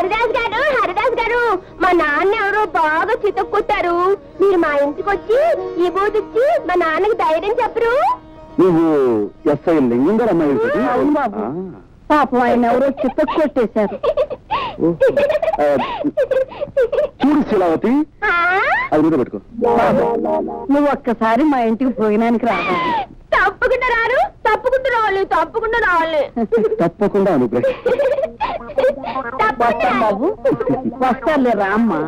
హరిదాస్ గారు హరిదాస్ గారు మా నాన్న ఎవరో బాగా చితక్కొట్టారు మీరు మా ఇంటికి వచ్చి ఈ బూతిచ్చి మా నాన్నకి ధైర్యం చెప్పరు నువ్వు ఎస్ఐ లింగం గారు అమ్మాయి కదా? అవును బాబు. పాపం ఆయన ఎవరో చిత్త కొట్టేశారు ఓహో. ఆ, చూడు శిలావతి ఆ? అది మీద పెట్టుకో నువ్వు ఒక్కసారి మా ఇంటికి భోజనానికి రావాలి తప్పకుండా రావాలి. తప్పకుండా రావాలి తప్పకుండా. అనుగ్రహం తప్పకుండా వస్తాం బాబు వస్తారులే రామ్మా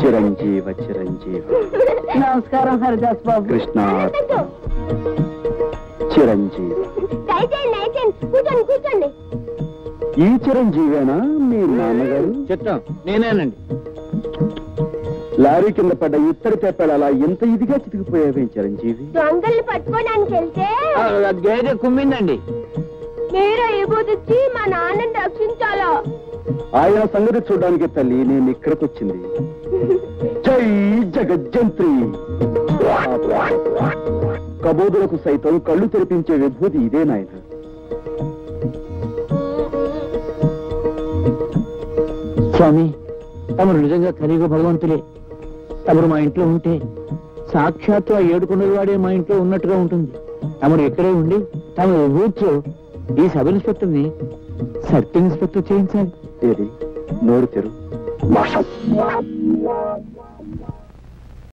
చిరంజీవ చిరంజీవ. నమస్కారం హరిదాస్ బాబు. కృష్ణ. చిరంజీవి. కూర్చోండి ఈ చిరంజీవేనా మీ నాన్నగారు? చెప్తాం. నేనేనండి. లారీ కింద పడ్డ ఇత్తడి తెప్పాడు అలా ఇంత ఇదిగా చితికిపోయావేం చిరంజీవి? దొంగల్ని పట్టుకోవడానికి వెళ్తే? గేదె కుమ్మిందండి. మీరే ఇవ్వదొచ్చి మా నాన్నని రక్షించాలా. ఆయన సంగతి చూడడానికి తల్లి నేను ఇక్కడికి వచ్చింది జై జగజ్జంత్రి. కబోదులకు సైతం కళ్ళు తెరిపించే విభూతి ఇదే నాయన. స్వామి తమరు నిజంగా కలియుగ భగవంతులే. తమరు మా ఇంట్లో ఉంటే సాక్షాత్తు ఆ ఏడుకొండల వాడే మా ఇంట్లో ఉన్నట్టుగా ఉంటుంది. తమరు ఇక్కడే ఉండి తమ విభూతితో ఈ సబ్ ఇన్స్పెక్టర్ని సబ్ ఇన్స్పెక్టర్ చేయించాలి. నోరు తెరు.